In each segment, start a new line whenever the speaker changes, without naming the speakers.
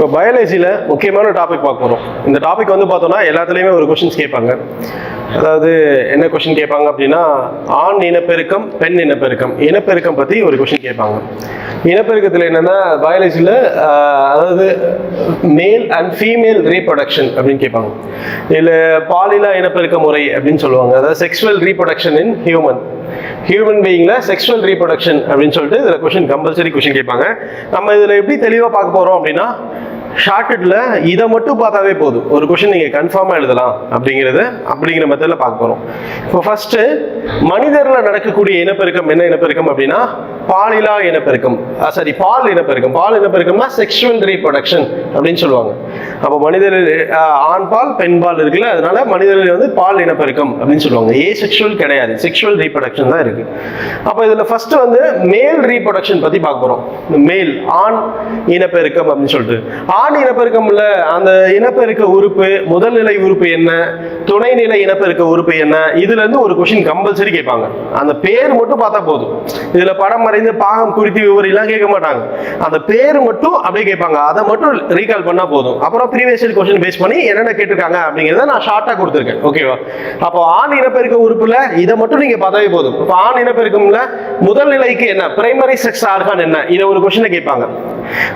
இப்போ பயாலஜியில் முக்கியமான டாபிக் பார்க்க போகிறோம் இந்த டாபிக் வந்து பார்த்தோம்னா எல்லாத்துலேயுமே ஒரு கொஷின்ஸ் கேட்பாங்க. அதாவது என்ன கொஷின் கேட்பாங்க அப்படின்னா ஆண் இனப்பெருக்கம் பெண் இனப்பெருக்கம். இனப்பெருக்கம் பற்றி ஒரு கொஷின் கேட்பாங்க. இனப்பெருக்கத்தில் என்னென்னா பயாலஜியில் அதாவது மேல் அண்ட் ஃபீமேல் ரீப்ரொடக்ஷன் அப்படின்னு கேட்பாங்க. இதில் பாலிலா இனப்பெருக்க முறை அப்படின்னு சொல்லுவாங்க. அதாவது sexual reproduction in human human பீயிங்ல sexual reproduction அப்படின்னு சொல்லிட்டு இதில் கொஷின் கம்பல்சரி கொஷின் கேட்பாங்க. நம்ம இதில் எப்படி தெளிவாக பார்க்க போகிறோம் அப்படின்னா ஷார்ட்கட்டில் இதை மட்டும் பார்த்தாவே போதும். ஒரு கொஷின் நீங்கள் கன்ஃபார்மாக எழுதலாம் அப்படிங்கிறத அப்படிங்கிற மெத்தடில் பார்க்க போகிறோம் இப்போ ஃபஸ்ட்டு மனிதரில் நடக்கக்கூடிய இனப்பெருக்கம் என்ன இனப்பெருக்கம் அப்படின்னா பாலிலா இனப்பெருக்கம். சாரி பால் இனப்பெருக்கம். பால் இனப்பெருக்கம்னா செக்ஷுவல் ரீப்ரொடக்ஷன் அப்படின்னு சொல்லுவாங்க. அப்போ மனிதர் ஆண் பால் பெண் பால் இருக்குல்ல அதனால மனிதர்கள் வந்து பால் இனப்பெருக்கம் அப்படின்னு சொல்லுவாங்க. ஏ செக்ஷுவல் கிடையாது. செக்ஷுவல் ரீப்ரொடக்ஷன் தான் இருக்கு. அப்போ இதில் ஃபர்ஸ்ட் வந்து மேல் ரீப்ரொடக்ஷன் பற்றி பார்க்க போகிறோம் மேல் ஆண் இனப்பெருக்கம் அப்படின்னு சொல்லிட்டு. ஆண் இனப்பெருக்கம்ல அந்த இனப்பெருக்க உறுப்பு முதல்நிலை உறுப்பு என்ன துணைநிலை இனப்பெருக்க உறுப்பு என்ன இதுல இருந்து ஒரு கொஸ்டின் கம்பல்சரி கேட்பாங்க. அந்த பேர் மட்டும் பார்த்தா போதும். இதுல படம் மறைந்து பாகம் குறித்து விவரிலாம் கேட்க மாட்டாங்க. அந்த பேர் மட்டும் அப்படியே கேட்பாங்க. அதை மட்டும் ரீகால் பண்ணா போதும். அப்புறம் ப்ரீவியஸ் கொஸ்டின் பேஸ் பண்ணி என்னென்ன கேட்டிருக்காங்க அப்படிங்கிறத நான் ஷார்ட்டா கொடுத்துருக்கேன். ஓகேவா அப்போ ஆண் இனப்பெருக்க உறுப்புல இதை மட்டும் நீங்க பார்த்தாவே போதும். இப்போ ஆண் இனப்பெருக்கம்ல முதல் நிலைக்கு என்ன பிரைமரி செக்ஸ் ஆர்கான் என்ன இதை ஒரு கொஸ்டினை கேட்பாங்க.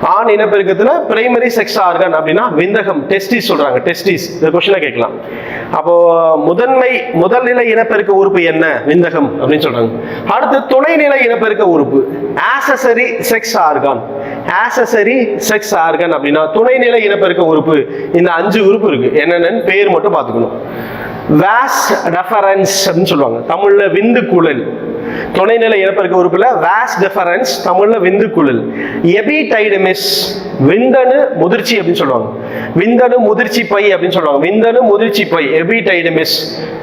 ஆண் இனப்பெருக்கத்துல பிரைமரி செக்ஸ் ஆர்கன் அப்படின்னா விந்தகம் டெஸ்டிஸ் சொல்றாங்க டெஸ்டிஸ் இந்த கொஸ்டினை கேட்கலாம். அப்போ முதன்மை முதல்நிலை இனப்பெருக்க உறுப்பு என்ன? விந்தகம் அப்படின்னு சொல்றாங்க. அடுத்து துணைநிலை இனப்பெருக்க உறுப்பு accessory sex organ accessory sex organ அப்படின்னா துணைநிலை இனப்பெருக்க உறுப்பு. இந்த அஞ்சு உறுப்பு இருக்கு. என்னென்னு பேர் மட்டும் பார்த்துக்கணும். வாஸ் ரெஃபரன்ஸ் அப்படின்னு சொல்லுவாங்க. தமிழ்ல விந்து குழல். துணைநிலை இனப்பெருக்க உறுப்பில் வேஸ் டிஃபரன்ஸ் தமிழில் விந்து குழல் எபிடைடமிஸ் விந்தணு முதிர்ச்சி அப்படின்னு சொல்லுவாங்க. விந்தணு முதிர்ச்சி பை அப்படின்னு சொல்லுவாங்க. விந்தணு முதிர்ச்சி பை எபிடைடமிஸ்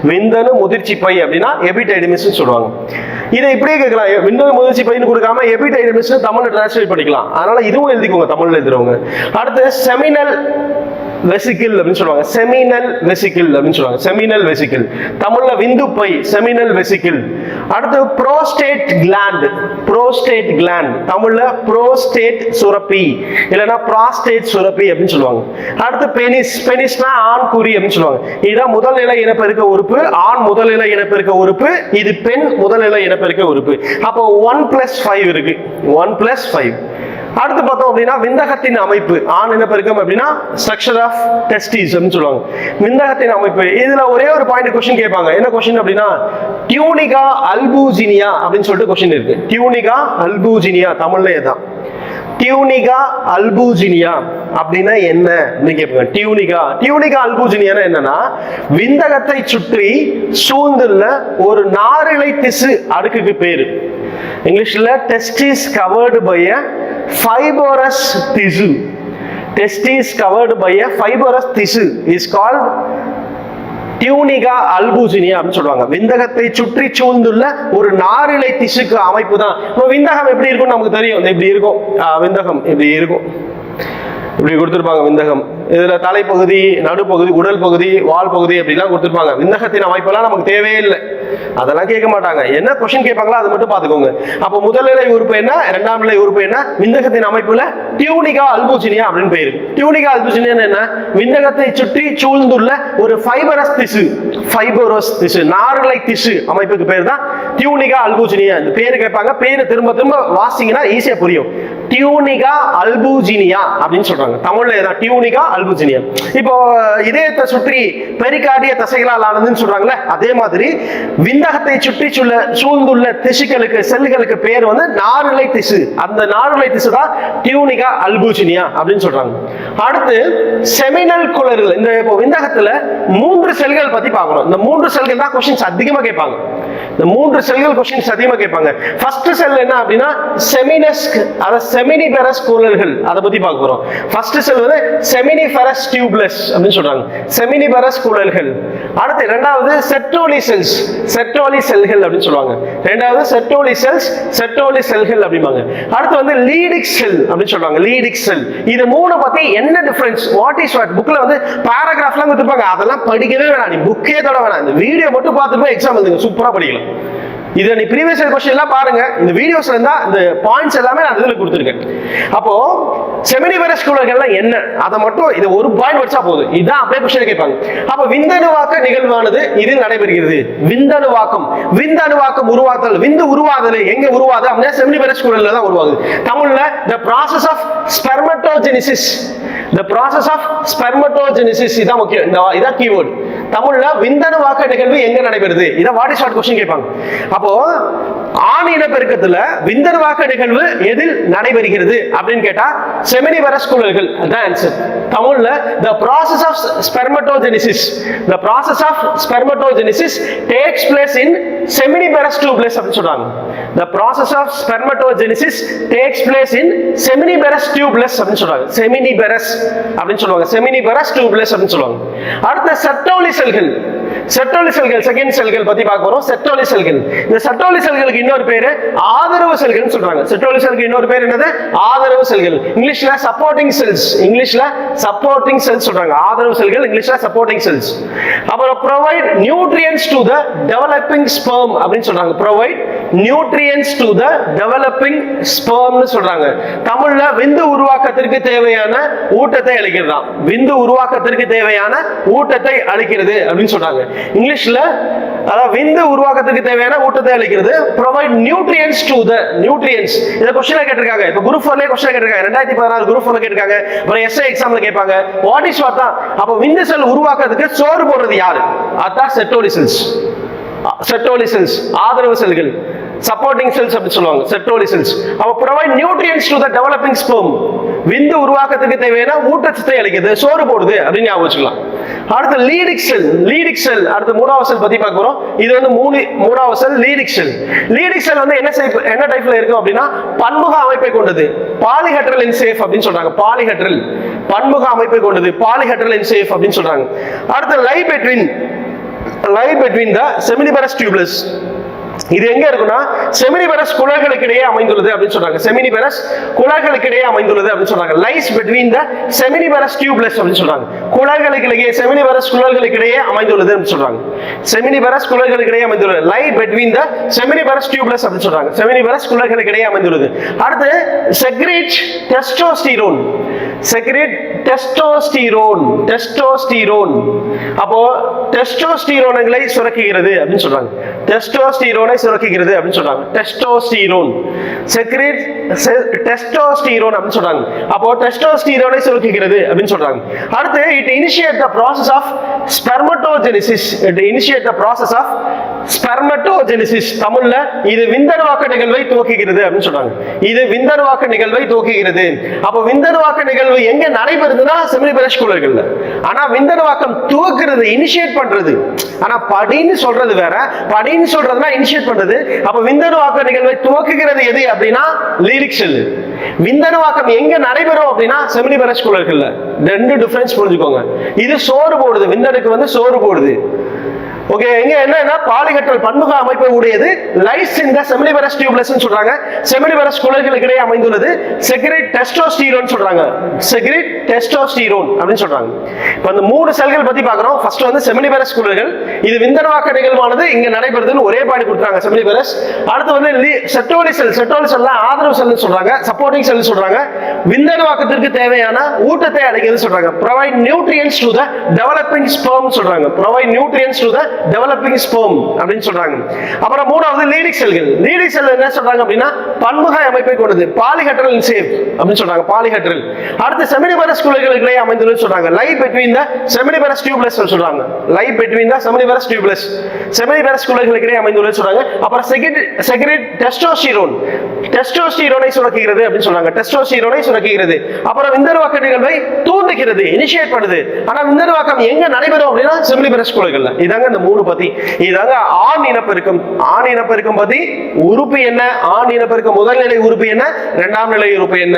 விந்தணு முதிர்ச்சி பை அப்படின்னா எபிடைடமிஸ் சொல்லுவாங்க. இதை இப்படியே கேட்கலாம். விந்தனு முதிர்ச்சி பைன்னு கொடுக்காம எபிடைடமிஸ் தமிழ்ல டிரான்ஸ்லேட் பண்ணிக்கலாம். அதனால இதுவும் எழுதிக்கோங்க தமிழ்ல எழுதுறவங்க. அடுத்து செமினல் வெசிக்கிள் அப்படின்னு சொல்லுவாங்க. செமினல் வெசிக்கிள் அப்படின்னு சொல்லுவாங்க. செமினல் வெசிக்கிள் தமிழ்ல விந்து பை செமினல் வெசிக்கிள் அடுத்து ப்ரோஸ்டேட் கிளாண்ட் ப்ரோஸ்டேட் கிளாண்ட் தமிழ்ல ப்ரோஸ்டேட் சுரப்பி. இல்லைன்னா ப்ராஸ்டேட் சுரப்பி அப்படின்னு சொல்லுவாங்க. அடுத்து பெனிஸ் பெனிஸ்னா ஆண் குறி அப்படின்னு சொல்லுவாங்க. இதுதான் முதல் நிலை இனப்பெருக்க உறுப்பு ஆண் முதல்நிலை இனப்பெருக்க உறுப்பு இது பெண் முதல்நிலை இனப்பெருக்க உறுப்பு. அப்போ ஒன் பிளஸ் ஃபைவ் இருக்கு. ஒன் பிளஸ் ஃபைவ் அடுத்து பார்த்தோம் அப்படின்னா விந்தகத்தின் அமைப்பு. ஆண் இனப்பெருக்கம் அப்படின்னா ஸ்ட்ரக்சர் ஆஃப் டெஸ்டிஸ் சொல்லுவாங்க. விந்தகத்தின் அமைப்பு. இதுல ஒரே ஒரு பாயிண்ட் கொஸ்டின் கேட்பாங்க. என்ன கொஸ்டின் அப்படின்னா டியூனிகா அல்பூஜினியா அப்படின்னு சொல்லிட்டு கொஸ்டின் இருக்கு. டியூனிகா அல்பூஜினியா தமிழ்ல தான் டியூனிகா அல்பூஜினியா அப்படின்னா என்ன அப்படின்னு கேட்பாங்க. டியூனிகா டியூனிகா அல்பூஜினியானா என்னன்னா விந்தகத்தை சுற்றி சூழ்ந்துள்ள ஒரு நாரிழை திசு அடுக்குக்கு பேரு. இங்கிலீஷ்ல testis covered by a fibrous திசு testis covered by a fibrous திசு இஸ் கால் டியூனிகா அல்பூசினியா அப்படின்னு சொல்லுவாங்க. விந்தகத்தை சுற்றி சூழ்ந்துள்ள ஒரு நாரிழை திசுக்கு அமைப்பு தான். இப்போ விந்தகம் எப்படி இருக்கும்னு நமக்கு தெரியும். இப்படி இருக்கும்? விந்தகம் இப்படி இருக்கும்? இப்படி கொடுத்துருப்பாங்க விந்தகம். இதுல தலைப்பகுதி நடுப்பகுதி உடல் பகுதி வால் பகுதி அப்படிலாம் கொடுத்துருப்பாங்க. விந்தகத்தின் அமைப்பெல்லாம் நமக்கு தேவையே இல்லை. அதெல்லாம் கேட்க மாட்டாங்க. என்ன கொஸ்டின் கேட்பாங்களோ அதை மட்டும் பார்த்துக்கோங்க. அப்போ முதல் நிலை உறுப்பு என்ன? இரண்டாம் நிலை உறுப்பு என்ன? விந்தகத்தின் அமைப்புல டியூனிகா அல்பூசினியா அப்படின்னு பேரு. டியூனிகா அல்பூசினியா என்ன? விந்தகத்தை சுற்றி சூழ்ந்துள்ள ஒரு ஃபைபரஸ் திசு. ஃபைபரஸ் திசு. நார்நிலை திசு அமைப்புக்கு பேர் தான் டியூனிகா அல்பூஜினியா இந்த பேரு கேட்பாங்க. பேரு திரும்ப திரும்ப வாசிங்கன்னா ஈஸியா புரியும். டியூனிகா அல்பூஜினியா அப்படின்னு சொல்றாங்க. தமிழ்ல தான் டியூனிகா அல்பூஜினியா. இப்போ இதயத்தை சுற்றி பெரிகார்டிய தசைகளால் ஆனதுன்னு சொல்றாங்களே அதே மாதிரி விந்தகத்தை சுற்றி சுள்ள சூழ்ந்துள்ள திசுக்களுக்கு செல்லுகளுக்கு பேர் வந்து நார்நிலை திசு. அந்த நார்நிலை திசு தான் டியூனிகா அல்பூஜினியா அப்படின்னு சொல்றாங்க. அடுத்து செமினல் குளறுகள். இந்த இப்போ விந்தகத்துல மூன்று செல்கள் பத்தி பார்க்கணும். இந்த மூன்று செல்கள் தான் கொஸ்டின்ஸ் அதிகமா கேட்பாங்க. இந்த மூன்று செல்கள் கொஸ்டின்ஸ் அதிகமா கேட்பாங்க. ஃபர்ஸ்ட் செல் என்ன அப்படின்னா செமினஸ்க் அத செமினிபெரஸ் குழல்கள் அதை பத்தி பார்க்க போறோம். ஃபர்ஸ்ட் செல் வந்து செமினிபெரஸ் டியூப்லெஸ் அப்படின்னு சொல்றாங்க. செமினிபெரஸ் குழல்கள் அடுத்து இரண்டாவது செட்ரோலி செல்ஸ் செட்ரோலி செல்கள் அப்படின்னு சொல்லுவாங்க. ரெண்டாவது செட்ரோலி செல்ஸ் செட்ரோலி செல்கள் அப்படிம்பாங்க. அடுத்து வந்து லீடிக் செல் அப்படின்னு சொல்லுவாங்க. லீடிக் செல் இது மூணு பத்தி என்ன டிஃபரன்ஸ் வாட் இஸ் வாட் புக்ல வந்து பேராகிராஃப்லாம் கொடுத்துருப்பாங்க. அதெல்லாம் படிக்கவே வேணாம். நீ புக்கே தொட வேணாம். இந்த வீடியோ மட்டும் பார்த்துட்டு போய் எக்ஸாம் எழுதுங்க. சூப்பரா படிக்கலாம். இதை நீ ப்ரீவியஸ் கொஸ்டின் எல்லாம் பாருங்க. இந்த வீடியோஸ்ல இருந்தா இந்த பாயிண்ட்ஸ் எல்லாமே நான் இதில் கொடுத்துருக்கேன். அப்போ செமினிவரஸ் குழல்கள்லாம் என்ன? அதை மட்டும் இது ஒரு பாயிண்ட் வச்சா போதும். இதுதான் அப்படியே கொஸ்டின் கேட்பாங்க. அப்ப விந்தணுவாக்க நிகழ்வானது இது நடைபெறுகிறது. விந்தணுவாக்கம். விந்தணுவாக்கம் உருவாக்குதல் விந்து உருவாதல். எங்க உருவாது? அப்படின்னா செமினிவரஸ் குழல்ல தான் உருவாகுது. தமிழ்ல the process of spermatogenesis the process of spermatogenesis இதான் முக்கியம் இந்த இதான் கீவேர்டு தமிழ்ல விந்தணு வாக்க நிகழ்வு எங்க நடைபெறுது இதை வாட் ஷார்ட் கொஸ்டின் கேட்பாங்க அப்போ ஆண் இனப்பெருக்கத்துல விந்தணு வாக்க நிகழ்வு எதில் நடைபெறுகிறது அப்படின்னு கேட்டா செமினி வரஸ் குழல்கள் அதான் ஆன்சர் தமிழ்ல the process of spermatogenesis the process of spermatogenesis takes place in seminiferous tubules அப்படின்னு சொல்றாங்க the process of spermatogenesis takes place in seminiferous tubules அப்படின்னு சொல்றாங்க செமினிபெரஸ் அப்படின்னு சொல்லுவாங்க. Seminiferous டியூப்லெஸ் அப்படின்னு சொல்லுவாங்க. அடுத்த செட்டோலி செல்கள். செட்டோலி செல்கள் செகண்ட் செல்கள் பத்தி பார்க்க போறோம். செட்டோலி செல்கள். இந்த செட்டோலி செல்களுக்கு இன்னொரு பேரு ஆதரவு செல்கள்னு சொல்றாங்க. செட்டோலி செல்களுக்கு இன்னொரு பேர் என்னது? ஆதரவு செல்கள். இங்கிலீஷ்ல சப்போர்ட்டிங் செல்ஸ் இங்கிலீஷ்ல சப்போர்ட்டிங் செல்ஸ் சொல்றாங்க. ஆதரவு செல்கள் இங்கிலீஷ்ல சப்போர்ட்டிங் செல்ஸ் அப்புறம் provide nutrients to the developing sperm அப்படின்னு சொல்றாங்க. Provide nutrients to the developing ஸ்பெர்ம்னு சொல்றாங்க. தமிழ்ல விந்து உருவாக்கத்திற்கு தேவையான ஊட்டத்தை அளிக்கிறதாம். விந்து உருவாக்கத்திற்கு தேவையான ஊட்டத்தை அளிக்கிறது அப்படின்னு சொல்றாங்க. இங்கிலீஷ்ல அதாவது விந்து உருவாக்கத்துக்கு தேவையான ஊட்டத்தை அளிக்கிறது provide nutrients to the nutrients இந்த கொஸ்டின் கேட்டிருக்காங்க. இப்போ குரூப் ஃபோர்லயே கொஸ்டின் கேட்டிருக்காங்க. ரெண்டாயிரத்தி பதினாறு குரூப் ஃபோர்ல கேட்டிருக்காங்க. அப்புறம் எஸ்ஐ எக்ஸாம்ல கேட்பாங்க. வாட் இஸ் வாட் தான்? அப்போ விந்து செல் உருவாக்குறதுக்கு சோறு போடுறது யாரு? அதான் செட்டோலி செட்டோலிசன்ஸ் ஆதரவு செல்கள். சப்போர்ட்டிங் செல்ஸ் அப்படின்னு சொல்லுவாங்க செட்டோலி செல்ஸ் அவ provide nutrients to the developing sperm விந்து உருவாக்கத்துக்கு தேவையான ஊட்டச்சத்தை அளிக்குது சோறு போடுது அப்படின்னு ஞாபகம் வச்சுக்கலாம். அடுத்து லீடிக் செல் லீடிக் செல் அடுத்து மூணாவது செல் பத்தி பார்க்க போறோம். இது வந்து மூணு மூணாவது செல் லீடிக் செல் லீடிக் செல் வந்து என்ன சேஃப் என்ன டைப்ல இருக்கும் அப்படின்னா பன்முக அமைப்பை கொண்டது. பாலிஹெட்ரல் இன் சேஃப் அப்படின்னு சொல்றாங்க பாலிஹெட்ரல் பன்முக அமைப்பை கொண்டது பாலிஹெட்ரல் இன் சேஃப் அப்படின்னு சொல்றாங்க. அடுத்து லை பெட்வின் லை பெட்வீன் த செமினிபரஸ் டியூப்லஸ் இது எங்க இருக்குன்னா செமினிபெரஸ் குழல்களுக்கு இடையே அமைந்துள்ளது அப்படின்னு சொல்றாங்க. செமினிபெரஸ் குழல்களுக்கு இடையே அமைந்துள்ளது அப்படின்னு சொல்றாங்க. Lies between the seminiferous tubules அப்படின்னு சொல்றாங்க. குழல்களுக்கு இடையே செமினிபெரஸ் குழல்களுக்கு இடையே அமைந்துள்ளது அப்படின்னு சொல்றாங்க. செமினிபரஸ் குழல்களுக்கு இடையே அமைந்துள்ளது. Lie between the seminiferous tubules அப்படின்னு சொல்றாங்க. செமினிபெரஸ் குழல்களுக்கு இடையே அமைந்துள்ளது. அடுத்து secrete testosterone secrete testosterone testosterone அப்போ டெஸ்டோஸ்டீரோன்களை சுரக்குகிறது அப்படின்னு சொல்றாங்க. டெஸ்டோஸ்டீரோனை சுரக்குகிறது அப்படின்னு சொல்றாங்க. டெஸ்டோஸ்டீரோன். செக்ரேட் டெஸ்டோஸ்டீரோன் அப்படின்னு சொல்றாங்க. அப்போ டெஸ்டோஸ்டீரோனை சுரக்குகிறது அப்படின்னு சொல்றாங்க. அடுத்து it initiate the process of spermatogenesis it initiate the process of spermatogenesis தமிழ்ல இது விந்தணுவாக்க நிகழ்வை துவக்குகிறது அப்படின்னு சொல்றாங்க. இது விந்தணுவாக்க நிகழ்வை துவக்குகிறது அப்போ விந்தணுவாக்க நிகழ்வு எங்க நடைபெறுதுன்னா செமினிபரஸ் குழல்கள்ல ஆனா விந்தணுவாக்கம் துவக்குறது இனிஷியேட் பண்றது. ஆனா படின்னு சொல்றது வேற. படின்னு சொல்றதுனா இனிஷியேட் பண்றது. அப்ப விந்தணுவாக்க நிகழ்வை துவக்குகிறது எது அப்படின்னா லீரிக் செல் விந்தணுவாக்கம் எங்க நடைபெறும் அப்படின்னா செமினிபரஸ் குழல்கள்ல ரெண்டு டிஃபரன்ஸ் புரிஞ்சுக்கோங்க. இது சோறு போடுது. விந்தணுக்கு வந்து சோறு போடுது. ஓகே இங்க என்னன்னா பாலிகற்றல் பன்முக அமைப்பு உடையது. லைஸ் இந்த செமினிவரஸ் டியூப்லெஸ் சொல்றாங்க. செமினிவரஸ் குழல்களுக்கு இடையே அமைந்துள்ளது. செக்ரேட் டெஸ்டோஸ்டீரோன் சொல்றாங்க. செக்ரேட் டெஸ்டோஸ்டீரோன் அப்படின்னு சொல்றாங்க. இப்போ அந்த மூணு செல்கள் பத்தி பார்க்கறோம். ஃபர்ஸ்ட் வந்து செமினிவரஸ் குழல்கள். இது விந்தனவாக்க நிகழ்வானது. இங்க நடைபெறுதுன்னு ஒரே பாடி கொடுக்குறாங்க செமினிவரஸ் அடுத்து வந்து செட்டோலி செல் செட்டோலி செல்லாம் ஆதரவு செல்னு சொல்றாங்க. சப்போர்ட்டிங் செல் சொல்றாங்க. விந்தனவாக்கத்திற்கு தேவையான ஊட்டத்தை அளிக்கிறது சொல்றாங்க. Provide nutrients to the developing sperm சொல்றாங்க. Provide nutrients to the developing sperm அப்படின்னு சொல்றாங்க. அப்புறம் மூணாவது லீடிக் செல்கள் லீடிக் செல் என்ன சொல்றாங்க அப்படின்னா பன்முக அமைப்பை கொண்டது. பாலிஹெட்ரல் சேவ் அப்படின்னு சொல்றாங்க பாலிஹெட்ரல் அடுத்து செமினிபரஸ் குழல்களுக்கு அமைந்துள்ளது சொல்றாங்க. Live between the seminiferous tubules சொல்றாங்க. Live between the seminiferous tubules seminiferous குழல்களுக்கு அமைந்துள்ளது சொல்றாங்க. அப்புறம் செகண்ட் செக்ரெட் டெஸ்டோஸ்டிரோன் டெஸ்டோஸ்டிரோனை சுரக்குகிறது அப்படின்னு சொல்றாங்க. டெஸ்டோஸ்டிரோனை சுரக்குகிறது. அப்புறம் விந்தருவாக்க நிகழ்வை தூண்டுகிறது இனிஷியேட் பண்ணுது. ஆனா விந்தணுவாக்கம் எங்க நடைபெறும் அப்படின்னா செமினிபரஸ் குழல்கள்ல இதாங்க இந்த மூணு பத்தி. இதாங்க ஆண் இனப்பெருக்கம். ஆண் இனப்பெருக்கம் பத்தி உறுப்பு என்ன? ஆண் இனப்பெருக்கம் முதல் நிலை உறுப்பு என்ன? இரண்டாம் நிலை உறுப்பு என்ன?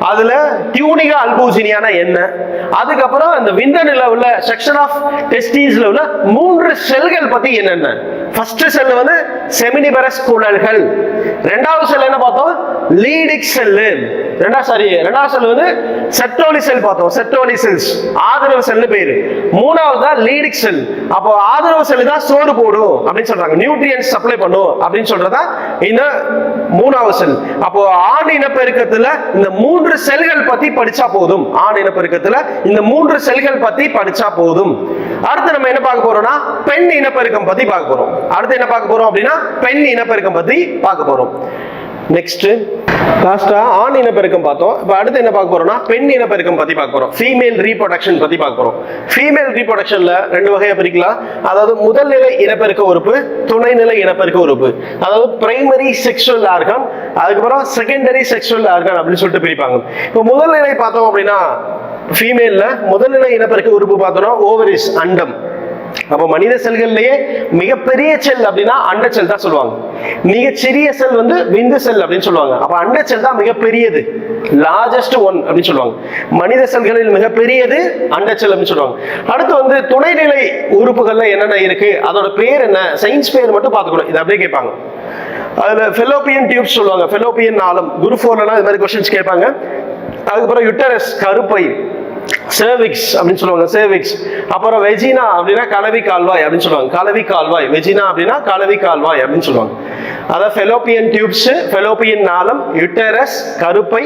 அதுல டியூனிகா அல்பூசினியான என்ன? அதுக்கப்புறம் அந்த விந்த நிலவுல உள்ள செக்ஷன் ஆஃப் டெஸ்டீஸ்ல உள்ள மூன்று செல்கள் பத்தி என்னென்ன? ஃபர்ஸ்ட் செல் வந்து செமினிபரஸ் குழல்கள் ரெண்டாவது செல் என்ன பார்த்தோம்? லீடிக் செல்லு ரெண்டாவது சாரி ரெண்டாவது செல் வந்து செட்டோலி செல் பார்த்தோம். செட்டோலி செல்ஸ் ஆதரவு செல்னு பேரு. மூணாவது தான் லீடிக் செல் அப்போ ஆதரவு செல் தான் சோறு போடும் அப்படின்னு சொல்றாங்க. நியூட்ரியன்ஸ் சப்ளை பண்ணும் அப்படின்னு சொல்றதா இந்த மூணாவது செல் அப்போ ஆண் இனப்பெருக்கத்துல இந்த மூன்று செல்கள் பத்தி படிச்சா போதும். ஆண் இனப்பெருக்கத்துல இந்த மூன்று செல்கள் பத்தி படிச்சா போதும். அடுத்து நம்ம என்ன பார்க்க போறோம்னா பெண் இனப்பெருக்கம் பத்தி பார்க்க போறோம். அடுத்து என்ன பார்க்க போறோம் அப்படின்னா பெண் இனப்பெருக்கம் பத்தி பார்க்க போறோம். நெக்ஸ்ட் லாஸ்டா ஆண் இனப்பெருக்கம் பார்த்தோம். இப்போ அடுத்து என்ன பார்க்க போறோம்னா பெண் இனப்பெருக்கம் பத்தி பார்க்க போறோம். ஃபீமேல் ரீப்ரொடக்ஷன் பத்தி பார்க்க போறோம். ஃபீமேல் ரீப்ரொடக்ஷன்ல ரெண்டு வகையா பிரிக்கலாம். அதாவது முதல் நிலை இனப்பெருக்க உறுப்பு துணைநிலை இனப்பெருக்க உறுப்பு. அதாவது பிரைமரி செக்ஷுவல் ஆர்கன் அதுக்கப்புறம் செகண்டரி செக்ஷுவல் ஆர்கன் அப்படின்னு சொல்லிட்டு பிரிப்பாங்க. இப்போ முதல் நிலை பார்த்தோம் அப்படின்னா ஃபீமேல்ல முதல்நிலை இனப்பெருக்க உறுப்பு பார்த்தோம்னா ஓவரிஸ் அண்டம். அப்போ மனித செல்கள்லயே மிகப்பெரிய செல் அப்படின்னா அண்ட செல் தான் சொல்லுவாங்க. மிகச்சிறிய செல் வந்து விந்து செல் அப்படின்னு சொல்லுவாங்க. அப்ப அண்ட செல் தான் மிகப்பெரியது. லார்ஜஸ்ட் ஒன் அப்படின்னு சொல்லுவாங்க. மனித செல்களில் மிகப்பெரியது அண்ட செல் அப்படின்னு சொல்லுவாங்க. அடுத்து வந்து துணைநிலை உறுப்புகள்ல என்னென்ன இருக்கு? அதோட பேர் என்ன? சயின்ஸ் பேர் மட்டும் பார்த்துக்கணும். இது அப்படியே கேட்பாங்க. அதுல ஃபெலோப்பியன் டியூப்ஸ் சொல்லுவாங்க. ஃபெலோப்பியன் ஆலம் குரு ஃபோர்லாம் இது மாதிரி கொஸ்டின்ஸ் கேட்பாங்க. அதுக்கப்புறம் யுட்டரஸ் கருப்பை. சேவிக்ஸ் அப்படின்னு சொல்லுவாங்க சேவிக்ஸ் அப்புறம் வெஜினா அப்படின்னா கலவி கால்வாய் அப்படின்னு சொல்லுவாங்க. கலவி கால்வாய். வெஜினா அப்படின்னா கலவி கால்வாய் அப்படின்னு சொல்லுவாங்க. அதாவது ஃபெலோப்பியன் டியூப்ஸ் ஃபெலோப்பியன் நாளம் யுட்டரஸ் கருப்பை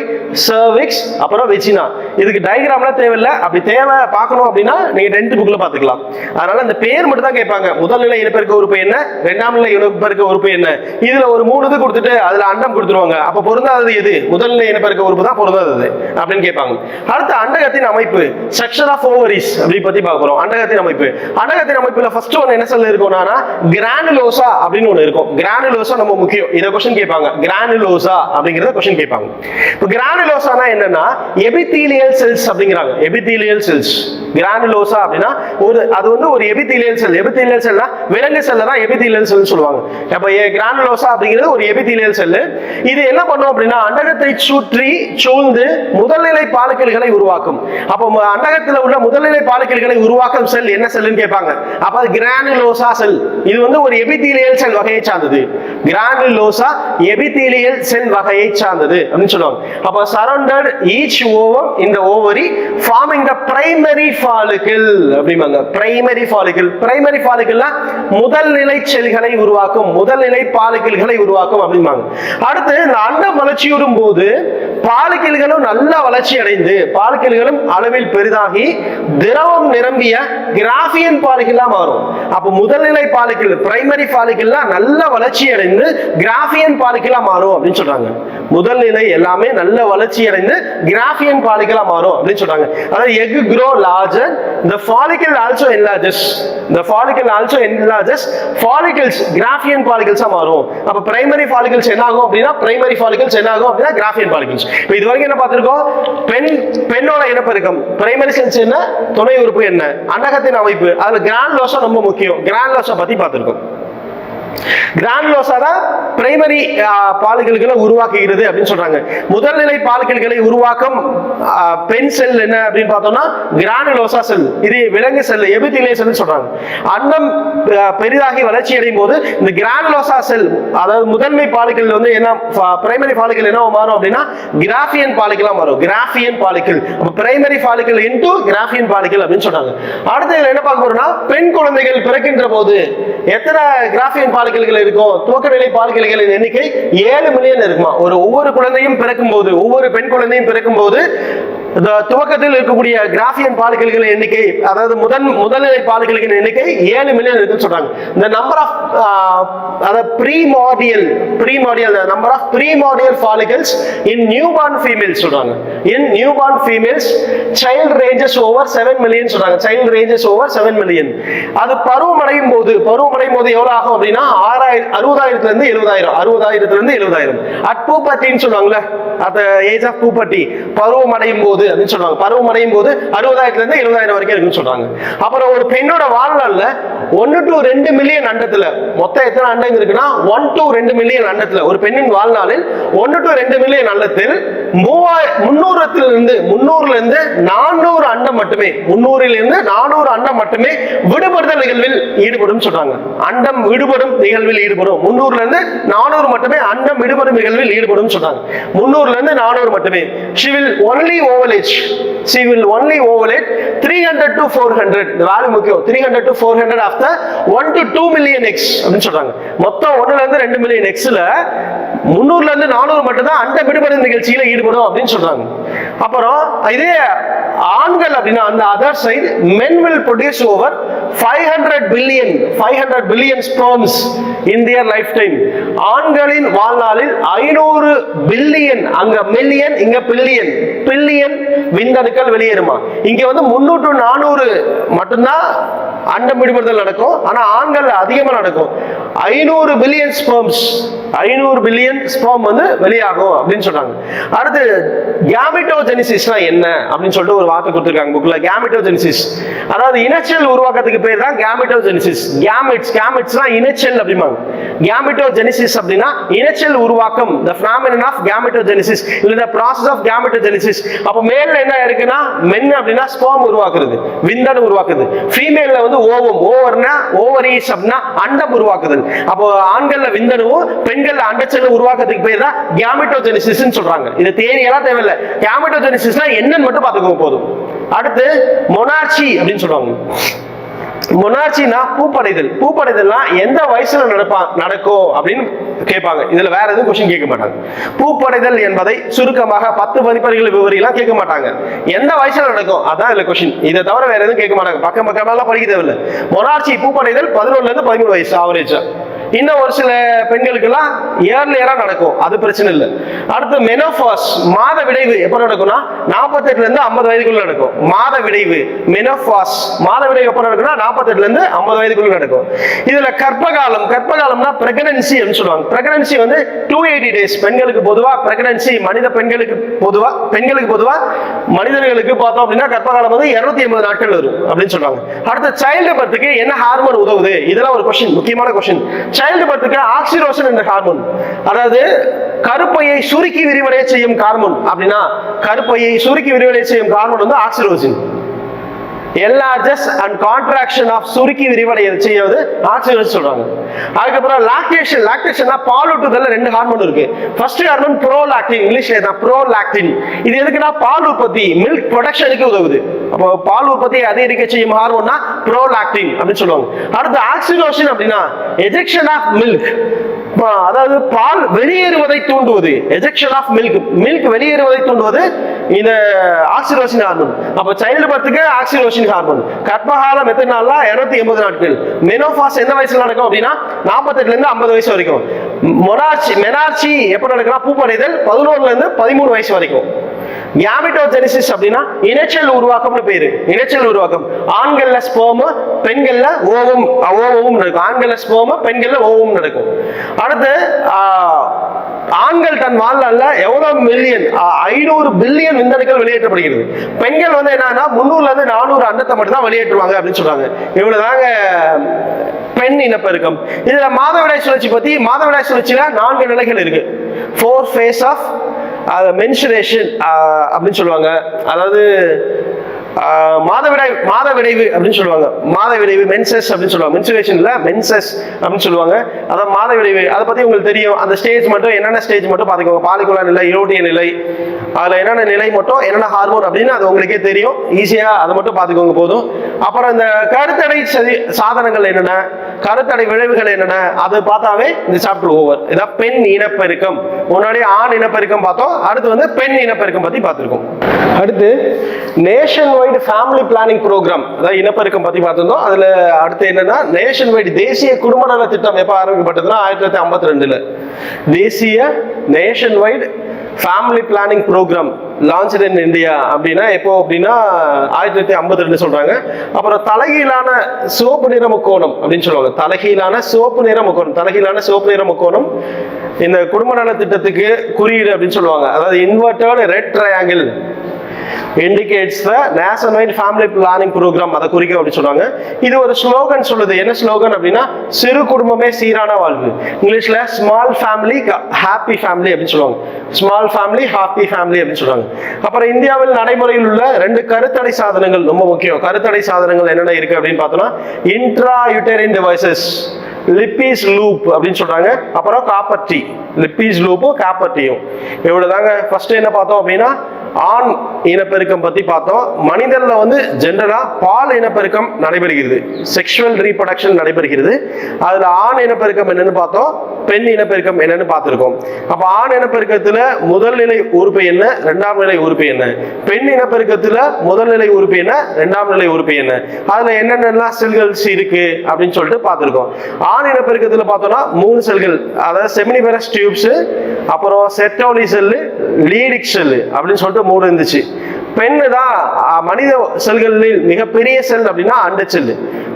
சர்விக்ஸ் அப்புறம் வெஜினா இதுக்கு டயக்ராம்லாம் தேவையில்லை. அப்படி தேவை பார்க்கணும் அப்படின்னா நீங்க டென்த் புக்ல பாத்துக்கலாம் அதனால அந்த பேர் மட்டும் தான் கேட்பாங்க. முதல் நிலை இனப்பெருக்க உறுப்பு என்ன? ரெண்டாம் நிலை இனப்பெருக்க உறுப்பு என்ன? இதுல ஒரு மூணு இது கொடுத்துட்டு அதுல அண்டம் கொடுத்துருவாங்க. அப்ப பொருந்தாதது எது? முதல் நிலை இனப்பெருக்க உறுப்பு தான் பொருந்தாதது அப்படின்னு கேட்பாங்க. அடுத்து அண்டகத்தின் அமைப்பு அமைப்பு ஸ்ட்ரக்சர் ஆஃப் ஓவரிஸ் அப்படி பத்தி பார்க்க போறோம். அண்டகத்தின் அமைப்பு. அண்டகத்தின் அமைப்புல ஃபர்ஸ்ட் ஒன்று என்ன சொல்ல இருக்கும்னா கிரானுலோசா அப்படின்னு ஒன்று இருக்கும். கிரானுலோசா நம்ம முக்கியம். இதை கொஸ்டின் கேட்பாங்க. கிரானுலோசா அப்படிங்கறத கொஸ்டின் கேட்பாங்க. இப்போ கிரானுலோசானா என்னன்னா எபித்தீலியல் செல்ஸ் அப்படிங்கிறாங்க. எபித்தீலியல் செல்ஸ் கிரானுலோசா அப்படின்னா ஒரு அது வந்து ஒரு எபித்தீலியல் செல் எபித்தீலியல் செல்னா விலங்கு செல்ல தான் எபித்தீலியல் செல் சொல்லுவாங்க. அப்போ கிரானுலோசா அப்படிங்கிறது ஒரு எபித்தீலியல் செல் இது என்ன பண்ணும் அப்படின்னா அண்டகத்தை சுற்றி சூழ்ந்து முதல்நிலை பாலக்கல்களை உருவாக்கும். அப்போ அண்டகத்தில் உள்ள முதல்நிலை பாலக்கல்களை உருவாக்கும் செல் என்ன செல்லுன்னு கேட்பாங்க. அப்போ அது கிரானுலோசா செல். இது வந்து ஒரு எபித்தீலியல் செல் வகையை சார்ந்தது. கிரானுலோசா எபித்தீலியல் செல் வகையை சார்ந்தது அப்படின்னு சொல்லுவாங்க. அப்போ சரௌண்டட் ஈச் ஓவம் இந்த ovary forming the primary follicle அப்படிம்பாங்க. பிரைமரி ஃபாலிக்கிள் பிரைமரி ஃபாலிக்கிள்னா முதல் நிலை செல்களை உருவாக்கும் முதல் நிலை பாலிக்கிள்களை உருவாக்கும் அப்படிம்பாங்க. அடுத்து இந்த அண்டம் வளர்ச்சியுடும் போது பாலிக்கிள்களும் நல்லா வளர்ச்சி அடைந்து பாலிக்கிள்களும் அளவில் பெரிதாகி திரவம் நிரம்பிய கிராஃபியன் பாலிகளாக மாறும். அப்போ முதல்நிலை பாலிக்கிள் பிரைமரி பாலிக்கிள்லாம் நல்ல வளர்ச்சி அடைந்து கிராஃபியன் பாலிகளா மாறும் அப்படின்னு சொல்றாங்க. முதல் நிலை எல்லாமே நல்ல வளர்ச்சி அடைந்து கிராஃபியன் பாலிகளா மாறும் அப்படின்னு சொல்றாங்க. அதாவது egg grow larger the follicle also enlarges. The follicle also enlarges. Follicles Graafian follicles ஆ மாறும். அப்ப பிரைமரி follicles என்ன ஆகும் அப்படின்னா பிரைமரி follicles என்ன ஆகும் அப்படின்னா கிராஃபியன் follicles. இப்போ இது வரைக்கும் என்ன பார்த்திருக்கோம்? பெண் பெண்ணோட இனப்பெருக்கம். பிரைமரி சென்ஸ் என்ன? துணை உறுப்பு என்ன? அண்டகத்தின் அமைப்பு. அதுல கிராண்ட் லோசா ரொம்ப முக்கியம். கிராண்ட் லோசா பத்தி பார்த்திருக்கோம். கிரானுலோசா தான் பிரைமரி பாலுகளுகளை உருவாக்குகிறது அப்படின்னு சொல்றாங்க. முதல்நிலை பாலுகளை உருவாக்கும் ஆ, பெண் செல் என்ன அப்படின்னு பார்த்தோம்னா கிரானுலோசா செல். இது விலங்கு செல் எபிதிலே செல் சொல்றாங்க. அன்னம் பெரிதாகி வளர்ச்சி அடையும் போது இந்த கிரானுலோசா செல் அதாவது முதன்மை பாலுகள் வந்து என்ன பிரைமரி பாலுகள் என்ன மாறும் அப்படின்னா கிராஃபியன் பாலிகளா மாறும். Graafian follicle primary follicle into Graafian follicle அப்படின்னு சொல்றாங்க. அடுத்து என்ன பார்க்க போறோம்னா பெண் குழந்தைகள் பிறக்கின்ற போது எத்தனை கிராஃபியன் பாலிகள்கள் இருக்கும் துவக்க நிலை எண்ணிக்கை ஏழு மில்லியன் இருக்குமா? ஒரு ஒவ்வொரு குழந்தையும் பிறக்கும் போது ஒவ்வொரு பெண் குழந்தையும் பிறக்கும் போது துவக்கத்தில் இருக்கக்கூடிய கிராஃபியன் பாலிகள்களின் எண்ணிக்கை அதாவது முதன் முதல்நிலை பாலிகள்களின் எண்ணிக்கை ஏழு மில்லியன் இருக்குன்னு சொல்றாங்க. இந்த நம்பர் ஆஃப் அதாவது primordial primordial number of primordial follicles in newborn females சொல்றாங்க. In newborn females child ranges over seven million சொல்றாங்க. Child ranges over seven million அது பருவமடையும் போது பருவமடையும் போது எவ்வளவு ஆகும் அப்படின்னா ஆறாயிரம் அறுபதாயிரத்துல இருந்து எழுபதாயிரம் அறுபதாயிரத்துல இருந்து எழுபதாயிரம். அட் பூப்பட்டின்னு சொல்லுவாங்கல்ல அந்த ஏஜ் ஆஃப் பூப்பட்டி பருவம் அடையும் போகுது அப்படின்னு சொல்றாங்க. பருவம் அடையும் போது அறுபதாயிரத்துல இருந்து எழுபதாயிரம் வரைக்கும் இருக்குன்னு சொல்றாங்க. அப்புறம் ஒரு பெண்ணோட வாழ்நாள்ல ஒன்னு டு ரெண்டு மில்லியன் அண்டத்துல மொத்தம் எத்தனை அண்டம் இருக்குன்னா ஒன் டு ரெண்டு மில்லியன் அண்டத்துல ஒரு பெண்ணின் வாழ்நாளில் ஒன்னு டு ரெண்டு மில்லியன் அண்டத்தில் மூவாயிரம் முன்னூறத்துல இருந்து முன்னூறுல இருந்து நானூறு அண்டம் மட்டுமே முன்னூறில் இருந்து நானூறு அண்டம் மட்டுமே விடுபடுதல் நிகழ்வில் ஈடுபடும் சொல்றாங்க. அண்டம் விடுபடும் நிகழ்வில் ஈடுபடும். முன்னூறுல இருந்து நானூறு மட்டுமே அண்டம் விடுபடும் நிகழ்வில் ஈடுபடும் சொல்றாங்க. முன்னூறுல இருந்து நானூறு மட்டுமே. She only over overage she will only overate 300 to 400 இந்த வேல்யூ முக்கியம். 300 to 400 of the 1 to 2 million eggs அப்படின்னு சொல்றாங்க. மொத்தம் ஒண்ணுல இருந்து ரெண்டு மில்லியன் எக்ஸ்ல முந்நூறுல இருந்து நானூறு மட்டும் தான் அந்த விடுபடும் நிகழ்ச்சியில ஈடுபடும் அப்படின்னு சொல்றாங்க. அப்புறம் இதே ஆண்கள் அப்படின்னா அந்த other side men will produce over five hundred billion five hundred billion sperms in their lifetime ஆண்களின் வாழ்நாளில் ஐநூறு பில்லியன் அங்க மில்லியன் இங்க பில்லியன் பில்லியன் விந்தணுக்கள் வெளியேறுமா? இங்க வந்து முன்னூற்று நானூறு மட்டும்தான் அண்டம் பிடிபடுதல் நடக்கும். ஆனா ஆண்கள் அதிகமா நடக்கும். ஐநூறு பில்லியன் ஸ்பெர்ம்ஸ் ஐநூறு பில்லியன் ஸ்பெர்ம் வந்து வெளியாகும் அப்படின்னு சொல்றாங்க. அடுத்து கேமிட்டோஜெனிசிஸ்னா என்ன? அப்படின்னு சொல்லிட்டு ஒரு வார்த்தை கொடுத்துருக்காங்க புக்ல கேமிட்டோஜெனிசிஸ் அதாவது இனச்சல் உருவாக்கத்துக்கு பேர் தான் கேமிட்டோஜெனிசிஸ் கேமிட்ஸ் கேமிட்ஸ்னா இனச்சல் அப்படிம்பாங்க. கேமிட்டோஜெனிசிஸ் அப்படின்னா இனச்சல் உருவாக்கம். த ஃபினாமினன் ஆஃப் கேமிட்டோஜெனிசிஸ் இல்ல த ப்ராசஸ் ஆஃப் கேமிட்டோஜெனிசிஸ் அப்போ மேல்ல என்ன இருக்குன்னா மென் அப்படின்னா ஸ்போம் உருவாக்குறது விந்தணு உருவாக்குது ஃபீமேல்ல வந்து ஓவம் ஓவர்னா ஓவரீஸ் அப்படின்னா அண்டம் உருவாக்குது அப்போ ஆண்கள்ல விந்தணுவும் பெண்கள்ல அண்டச்சல் உருவாக்குறதுக்கு பேர் தான் கேமிட்டோஜெனிசிஸ் சொல்றாங்க. இது தேரியெல்லாம் தேவையில்லை. கேமிட்டோஜெனிசிஸ்னா என்னன்னு மட்டும் பார்த்துக்கோங்க போதும். அடுத்து மொனார்ச்சி அப்படின்னு சொல்லுவாங்க. மொனார்ச்சினா பூப்படைதல். பூப்படைதல்னா எந்த வயசுல நடப்பா நடக்கும் அப்படின்னு கேட்பாங்க. இதுல வேற எதுவும் கொஸ்டின் கேட்க மாட்டாங்க. பூப்படைதல் என்பதை சுருக்கமாக பத்து மதிப்பெண்கள் விவரிலாம் கேட்க மாட்டாங்க. எந்த வயசுல நடக்கும்? அதான் இதுல கொஸ்டின் இதை தவிர வேற எதுவும் கேட்க மாட்டாங்க. பக்கம் பக்கமெல்லாம் படிக்க தேவையில்லை. மொனார்ச்சி பூப்படைதல் பதினொன்னுல இருந்து பதிமூணு வயசு ஆவரேஜா இன்னும் ஒரு சில பெண்களுக்கெல்லாம் இயர்லியரா நடக்கும். அது பிரச்சனை இல்லை. அடுத்து மெனோஃபாஸ் மாத விடைவு எப்போ நடக்கும்னா நாற்பத்தெட்டுல இருந்து ஐம்பது வயதுக்குள்ள நடக்கும். மாத விடைவு மெனோஃபாஸ் மாத விடைவு எப்போ நடக்கும்னா நாற்பத்தெட்டுல இருந்து ஐம்பது வயதுக்குள்ள நடக்கும். இதுல கர்ப்பகாலம் கற்பகாலம்னா பிரெக்னன்சி அப்படின்னு சொல்லுவாங்க. பிரெக்னன்சி வந்து டூ எயிட்டி டேஸ் பெண்களுக்கு பொதுவா பிரெக்னன்சி மனித பெண்களுக்கு பொதுவா பெண்களுக்கு பொதுவா மனிதர்களுக்கு பார்த்தோம் அப்படின்னா கர்ப்பகாலம் வந்து இருநூத்தி ஐம்பது நாட்கள் வரும் அப்படின்னு சொல்றாங்க. அடுத்த சைல்டு பர்த்துக்கு என்ன ஹார்மோன் உதவுது? இதெல்லாம் ஒரு கொஸ்டின் முக்கியமான கொஸ்டின் சைல்டு பர்த்துக்கு ஆக்சிரோசன் என்ற ஹார்மோன் அதாவது கருப்பையை சுருக்கி விரிவடைய செய்யும் ஹார்மோன் அப்படின்னா கருப்பையை சுருக்கி விரிவடைய செய்யும் ஹார்மோன் வந்து oxytocin enlarges and contraction of சுருக்கி விரிவடைய செய்வது ஆக்சிஜன் சொல்றாங்க. அதுக்கப்புறம் லாக்டேஷன் லாக்டேஷன்னா பாலூட்டுதல்ல ரெண்டு ஹார்மோன் இருக்கு. ஃபர்ஸ்ட் ஹார்மோன் ப்ரோலாக்டின் இங்கிலீஷ்ல தான் ப்ரோலாக்டின் இது எதுக்குன்னா பால் உற்பத்தி மில்க் ப்ரொடக்ஷனுக்கு உதவுது. அப்போ பால் உற்பத்தியை அதிகரிக்க செய்யும் ஹார்மோன்னா ப்ரோலாக்டின் அப்படின்னு சொல்லுவாங்க. அடுத்து ஆக்சிடோஷன் அப்படின்னா எஜெக்ஷன் ஆஃப் மில்க் அதாவது பால் வெளியேறுவதை தூண்டுவது. எஜெக்ஷன் ஆஃப் மில்க் மில்க் வெளியேறுவதை தூண்டுவது இந்த ஆக்சிடோசின் ஹார்மோன் அப்ப சைல்டு பர்த்துக்கு ஆக்சிடோசின் ஹார்மோன் கர்ப்பகாலம் எத்தனை நாள்லாம் இருநூத்தி எண்பது நாட்கள். மெனோபாஸ் எந்த வயசுல நடக்கும் அப்படின்னா நாற்பத்தெட்டுல இருந்து ஐம்பது வயசு வரைக்கும். மொனார்ச்சி மெனார்ச்சி எப்ப நடக்குன்னா பூப்படைதல் பதினோருல இருந்து பதிமூணு வயசு வரைக்கும். கேமிட்டோஜெனிசிஸ் அப்படின்னா இணைச்சல் உருவாக்கம்னு பேரு. இணைச்சல் உருவாக்கம். ஆண்கள்ல ஸ்போம பெண்கள்ல ஓவம் ஓவமும் நடக்கும். ஆண்கள்ல ஸ்போம பெண்கள்ல ஓவம் நடக்கும். அடுத்து ஆண்கள் தன் வாழ்நாளில் எவ்வளவு மில்லியன் ஐநூறு பில்லியன் விந்தணுக்கள் வெளியேற்றப்படுகிறது. பெண்கள் வந்து என்னன்னா முந்நூறுல இருந்து நானூறு அண்டத்தை மட்டும் தான் வெளியேற்றுவாங்க அப்படின்னு சொல்றாங்க. இவ்வளவுதாங்க பெண் இனப்பெருக்கம். இதுல மாதவிடாய் சுழற்சி பத்தி மாதவிடாய் சுழற்சியில நான்கு நிலைகள் இருக்கு. ஃபோர் ஃபேஸ் ஆஃப் அதை மென்சுரேஷன் அப்படின்னு சொல்லுவாங்க. அதாவது மாதவிடாய் மாதவிடைவு அப்படின்னு சொல்லுவாங்க. மாதவிடைவு மென்சஸ் அப்படின்னு சொல்லுவாங்க. மென்சுரேஷன்ல மென்சஸ் அப்படின்னு சொல்லுவாங்க. அதான் மாதவிடைவு. அதை பத்தி உங்களுக்கு தெரியும். அந்த ஸ்டேஜ் மட்டும் என்னென்ன ஸ்டேஜ் மட்டும் பாத்துக்கோங்க. பாலிகுலா நிலை யூரோட்டிய நிலை அதுல என்னென்ன நிலை மட்டும் என்னென்ன ஹார்மோன் அப்படின்னு அது உங்களுக்கே தெரியும். ஈஸியா அதை மட்டும் பாத்துக்கோங்க போதும். அப்புறம் இந்த கருத்தடை சதி சாதனங்கள் என்னென்ன கருத்தடை விளைவுகள் என்னென்ன அது பார்த்தாவே இந்த சாப்டர் ஓவர் இதான் பெண் இனப்பெருக்கம். முன்னாடி ஆண் இனப்பெருக்கம் பார்த்தோம். அடுத்து வந்து பெண் இனப்பெருக்கம் பத்தி பார்த்துருக்கோம். அடுத்து nationwide family planning programme அதாவது இனப்பெருக்கம் பத்தி பார்த்திருந்தோம். அதுல அடுத்து என்னன்னா நேஷன் வைடு தேசிய குடும்ப நல திட்டம் எப்ப ஆரம்பிக்கப்பட்டதுன்னா ஆயிரத்தி தொள்ளாயிரத்தி ஐம்பத்தி ரெண்டுல. தேசிய nationwide family planning programme launch in India அப்படின்னா எப்போ அப்படின்னா ஆயிரத்தி தொள்ளாயிரத்தி ஐம்பத்தி ரெண்டு சொல்றாங்க. அப்புறம் தலைகீழான சிவப்பு நிற முக்கோணம் அப்படின்னு சொல்லுவாங்க. தலைகீழான சிவப்பு நிற முக்கோணம். தலைகீழான சிவப்பு நிற முக்கோணம். இந்த குடும்ப நல திட்டத்துக்கு குறியீடு அப்படின்னு சொல்லுவாங்க. அதாவது inverted red triangle indicates the national wide family planning programme அதை குறிக்கும் அப்படின்னு சொல்றாங்க. இது ஒரு ஸ்லோகன் சொல்லுது. என்ன ஸ்லோகன் அப்படின்னா சிறு குடும்பமே சீரான வாழ்வு. இங்கிலீஷ்ல ஸ்மால் ஃபேமிலி ஹாப்பி ஃபேமிலி அப்படின்னு சொல்லுவாங்க. ஸ்மால் ஃபேமிலி ஹாப்பி ஃபேமிலி அப்படின்னு சொல்றாங்க. அப்புறம் இந்தியாவில் நடைமுறையில் உள்ள ரெண்டு கருத்தடை சாதனங்கள் ரொம்ப முக்கியம். கருத்தடை சாதனங்கள் என்னென்ன இருக்கு அப்படின்னு பார்த்தோம்னா intra uterine devices Lippes loop அப்படின்னு சொல்றாங்க. அப்புறம் காப்பர்டி லிப்பீஸ் லூப்பும் காப்பர்டியும் இவ்வளவுதாங்க. ஃபர்ஸ்ட் என்ன பார்த்தோம் அப்படின்னா ஆண் இனப்பெருக்கம் பத்தி பார்த்தோம். மனிதன்ல வந்து ஜென்ரலா பால் இனப்பெருக்கம் நடைபெறுகிறது. செக்ஷுவல் ரீப்ரொடக்ஷன் நடைபெறுகிறது. அதுல ஆண் இனப்பெருக்கம் என்னன்னு பார்த்தோம். பெண் இனப்பெருக்கம் என்னன்னு பார்த்திருக்கோம். அப்ப ஆண் இனப்பெருக்கத்துல முதல் நிலை உறுப்பு என்ன? இரண்டாம் நிலை உறுப்பு என்ன? பெண் இனப்பெருக்கத்துல முதல் நிலை உறுப்பு என்ன? இரண்டாம் நிலை உறுப்பு என்ன? அதுல என்னென்னலாம் செல்கள்ஸ் இருக்கு அப்படின்னு சொல்லிட்டு பார்த்திருக்கோம். ஆண் இனப்பெருக்கத்துல பார்த்தோம்னா மூணு செல்கள். அதாவது செமினிபெரஸ் டியூப்ஸ் அப்புறம் செட்டோலி செல்லு லீடிக் செல்லு அப்படின்னு சொல்லிட்டு மூணு இருந்துச்சு. பெண்ணு தான் மனித செல்களில் மிகப்பெரிய செல் அப்படின்னா அண்ட செல்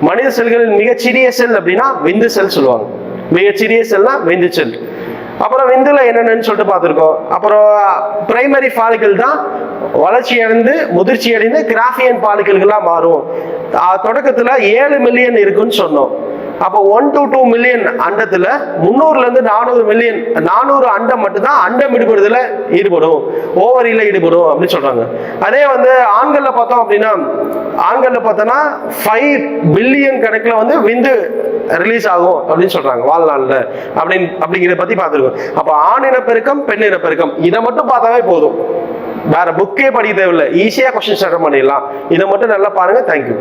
மனித செல்களில் மிகச்சிறிய செல் அப்படின்னா விந்து செல் சொல்லுவாங்க. மிகச்சிறிய செல்னா விந்து செல். அப்புறம் விந்துல என்னென்னு சொல்லிட்டு பார்த்துருக்கோம். அப்புறம் பிரைமரி ஃபாலிக்கல் தான் வளர்ச்சி அடைந்து முதிர்ச்சி அடைந்து கிராஃபியன் பாலிக்கல்களா மாறும். தொடக்கத்துல ஏழு மில்லியன் இருக்குன்னு சொன்னோம். அப்போ ஒன் டு டூ மில்லியன் அண்டத்துல முந்நூறுலேருந்து நானூறு மில்லியன் நானூறு அண்டம் மட்டும்தான் அண்டம் ஈடுபடுறதுல ஈடுபடும். ஓவரியில ஈடுபடும் அப்படின்னு சொல்றாங்க. அதே வந்து ஆண்கள்ல பார்த்தோம் அப்படின்னா ஆண்கள்ல பார்த்தோம்னா ஃபைவ் பில்லியன் கணக்குல வந்து விந்து ரிலீஸ் ஆகும் அப்படின்னு சொல்றாங்க வாழ்நாளில். அப்படின்னு அப்படிங்கிறத பத்தி பார்த்துருக்கோம். அப்போ ஆண் இனப்பெருக்கம் பெண் இனப்பெருக்கம். இதை மட்டும் பார்த்தாவே போதும். வேற புக்கே படிக்க தேவையில்லை. ஈஸியா கொஸ்டின் அட்டன் பண்ணிடலாம். இதை மட்டும் நல்லா பாருங்க. தேங்க்யூ